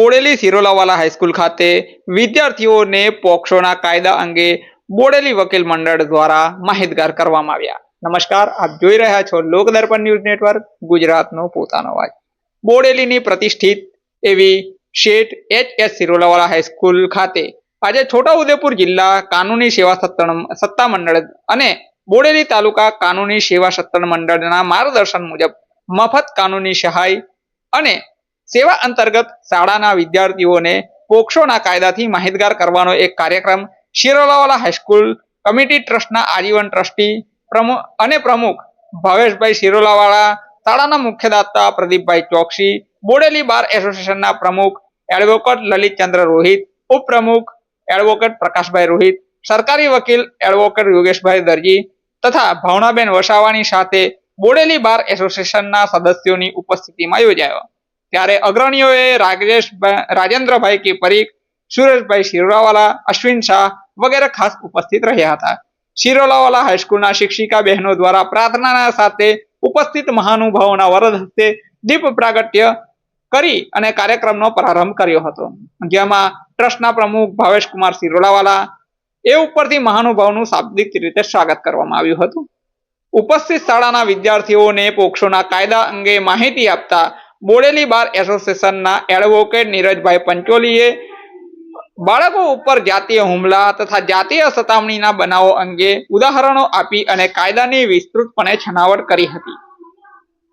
Bodeli Sirolawala high school ખાતે વિદ્યાર્થીઓને પોક્સોના કાયદા અંગે બોડેલી વકીલ મંડળ દ્વારા માહિતગાર કરવામાં આવ્યા. નમસ્કાર, આપ જોઈ રહ્યા છો લોકદર્પણ ન્યૂઝ નેટવર્ક, ગુજરાતનો પોતાનો અવાજ બોડેલીની પ્રતિષ્ઠિત એવી શેઠ એચ એસ સિરોલાવાલા હાઈસ્કૂલ ખાતે આજે છોટાઉદેપુર જિલ્લા કાનૂની સેવા સત્તા સત્તા મંડળ અને બોડેલી તાલુકા કાનૂની સેવા સત્તા મંડળના માર્ગદર્શન મુજબ મફત કાનૂની સહાય અને સેવા અંતર્ગત શાળાના વિદ્યાર્થીઓને પોક્સોના કાયદાથી માહિતગાર કરવાનો એક કાર્યક્રમ શિરોલાવાલા હાઈસ્કૂલ કમિટી ટ્રસ્ટના આજીવન ટ્રસ્ટી પ્રમુખ અને પ્રમુખ ભાવેશભાઈ શિરોલાવાળા, શાળાના મુખ્યદાતા પ્રદીપભાઈ ચોકસી, બોડેલી બાર એસોસિએશનના પ્રમુખ એડવોકેટ લલિતચંદ્ર રોહિત, ઉપપ્રમુખ એડવોકેટ પ્રકાશભાઈ રોહિત, સરકારી વકીલ એડવોકેટ યોગેશભાઈ દરજી તથા ભાવનાબેન વસાવાની સાથે બોડેલી બાર એસોસિએશનના સદસ્યોની ઉપસ્થિતિમાં યોજાયો. ત્યારે અગ્રણીઓએ રાજેશ રાજેન્દ્રભાઈ કે પરીખ સુરેશભાઈ શિરોલાવાલા અશ્વિન શાહ વગેરે ખાસ ઉપસ્થિત રહ્યા હતા. શિરોલાવાલા હાઈસ્કૂલના શિક્ષિકા બહેનો દ્વારા પ્રાર્થનાના સાથે ઉપસ્થિત મહાનુભાવોના વરદ હસ્તે દીપ પ્રાગટ્ય કરી અને કાર્યક્રમનો પ્રારંભ કર્યો હતો. જેમાં ટ્રસ્ટના પ્રમુખ ભાવેશકુમાર શિરોલાવાલા એ ઉપરથી મહાનુભાવનું શાબ્દિક રીતે સ્વાગત કરવામાં આવ્યું હતું. ઉપસ્થિત શાળાના વિદ્યાર્થીઓને પોક્સોના કાયદા અંગે માહિતી આપતા બોડેલી બાર એસોસિએશનના એડવોકેટ નીરજભાઈ પંચોલીએ બાળકો ઉપર જાતીય હુમલા તથા જાતીય સતામણીના બનાવો અંગે ઉદાહરણો આપી અને કાયદાની વિસ્તૃતપણે છણાવટ કરી હતી.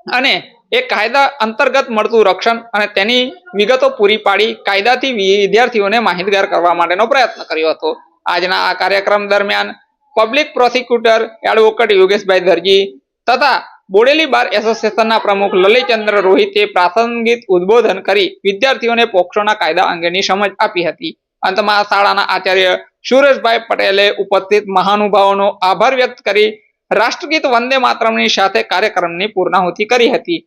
અને એ કાયદા અંતર્ગત મળતું રક્ષણ અને તેની વિગતો પૂરી પાડી કાયદાથી વિદ્યાર્થીઓને માહિતગાર કરવા માટેનો પ્રયત્ન કર્યો હતો. આજના આ કાર્યક્રમ દરમિયાન public prosecutor advocate Yogeshbhai Darji તથા બોડેલી બાર એસોસિએશનના પ્રમુખ લલિતચંદ્ર રોહિતે પ્રાસંગિક ઉદબોધન કરી વિદ્યાર્થીઓને પોક્સોના કાયદા અંગેની સમજ આપી હતી. અંતમાં શાળાના આચાર્ય સુરેશભાઈ પટેલે ઉપસ્થિત મહાનુભાવોનો આભાર વ્યક્ત કરી રાષ્ટ્રગીત વંદે માતરમની સાથે કાર્યક્રમની પૂર્ણાહુતિ કરી હતી.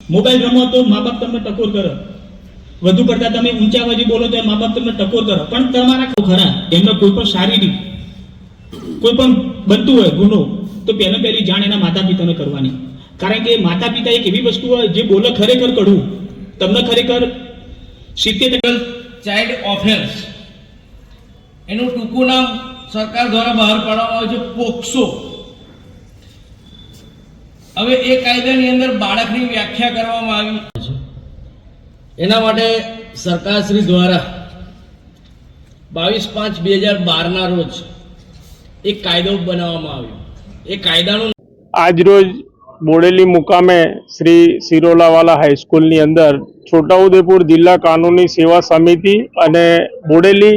મોબાઈલ રમો તો મા બાપ તમને ટકોર કરે. વધુ પડતા તમે ઊંચા અવાજે બોલો તો મા બાપ તમને ટકોર કરે. પણ તમારા ખરા એમને કોઈ પણ શારીરિક, કોઈ પણ બનતું હોય, ગુનો તો પહેલા પહેલી જાણ એના માતા પિતાને કરવાની. કારણ કે માતા પિતા એક એવી વસ્તુ હોય, જે બોલે ખરેખર કડવું. તમને ખરેખર સિત્તેર ચાઇલ્ડ ઓફેન્સ એનું ટૂંકું નામ સરકાર દ્વારા બહાર પાડવામાં આવે છે પોક્સો. હવે એ કાયદાની અંદર બાળકની વ્યાખ્યા કરવામાં આવી. છે એના માટે સરકારશ્રી દ્વારા બાવીસ પાંચ બે હજાર બારના રોજ એક કાયદો બનાવવામાં આવ્યો. એ કાયદાનું આજરોજ બોડેલી મુકામે શ્રી સિરોલાવાલા હાઈસ્કૂલની અંદર છોટાઉદેપુર જિલ્લા કાનૂની સેવા સમિતિ અને બોડેલી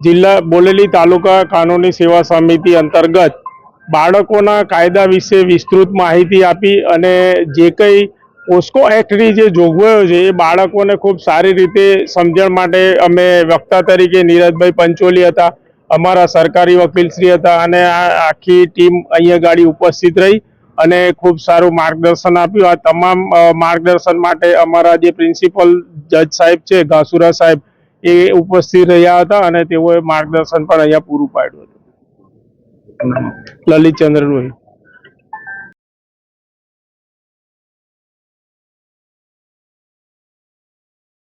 જિલ્લા, બોડેલી તાલુકા કાનૂની સેવા સમિતિ અંતર્ગત બાળકોના કાયદા વિશે વિસ્તૃત માહિતી આપી અને જે કંઈ પોસ્કો એક્ટની જે જોગવાઈઓ છે એ બાળકોને ખૂબ સારી રીતે સમજણ માટે અમે વક્તા તરીકે નીરજભાઈ પંચોલી હતા. અમારા સરકારી વકીલ શ્રી હતા અને આ આખી ટીમ અહીંયા ગાડી ઉપસ્થિત રહી અને ખૂબ સારું માર્ગદર્શન આપ્યું. આ તમામ માર્ગદર્શન માટે અમારા જે પ્રિન્સિપલ જજ સાહેબ છે ઘાસુરા સાહેબ એ ઉપસ્થિત રહ્યા હતા અને તેઓએ માર્ગદર્શન પણ અહીંયા પૂરું પાડ્યું હતું. લલિતચંદ્ર રોહિત